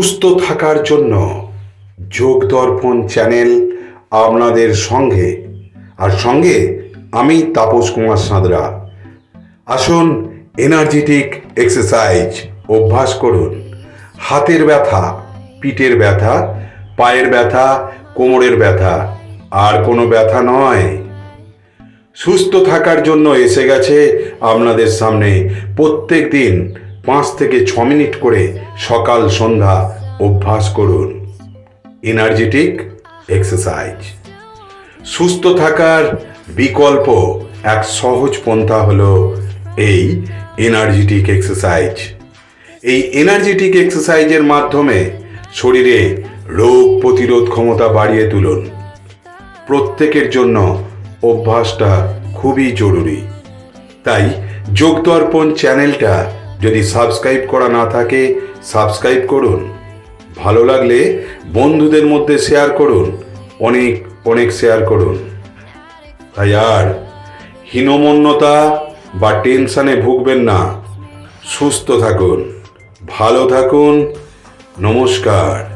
সুস্থ থাকার জন্য যোগ দর্পণ চ্যানেল আপনাদের সঙ্গে। আর সঙ্গে আমি তাপস কুমার সাঁতরা। আসুন এনার্জেটিক এক্সারসাইজ অভ্যাস করুন। হাতের ব্যথা, পিঠের ব্যথা, পায়ের ব্যথা, কোমরের ব্যথা, আর কোনো ব্যথা নয়। সুস্থ থাকার জন্য এসে গেছে আপনাদের সামনে প্রত্যেক দিন পাঁচ থেকে ছ মিনিট করে সকাল সন্ধ্যা অভ্যাস করুন। এনার্জেটিক এক্সারসাইজ সুস্থ থাকার বিকল্প এক সহজ পন্থা হলো এই এনার্জেটিক এক্সারসাইজ এই এনার্জেটিক এক্সারসাইজের মাধ্যমে শরীরে রোগ প্রতিরোধ ক্ষমতা বাড়িয়ে তুলুন। প্রত্যেকের জন্য অভ্যাসটা খুবই জরুরি। তাই যোগদর্পণ চ্যানেলটা যদি সাবস্ক্রাইব করা না থাকে, সাবস্ক্রাইব করুন। ভালো লাগলে বন্ধুদের মধ্যে শেয়ার করুন, অনেক অনেক শেয়ার করুন। তাই আর হীনমন্যতা বা টেনশানে ভুগবেন না। সুস্থ থাকুন, ভালো থাকুন, নমস্কার।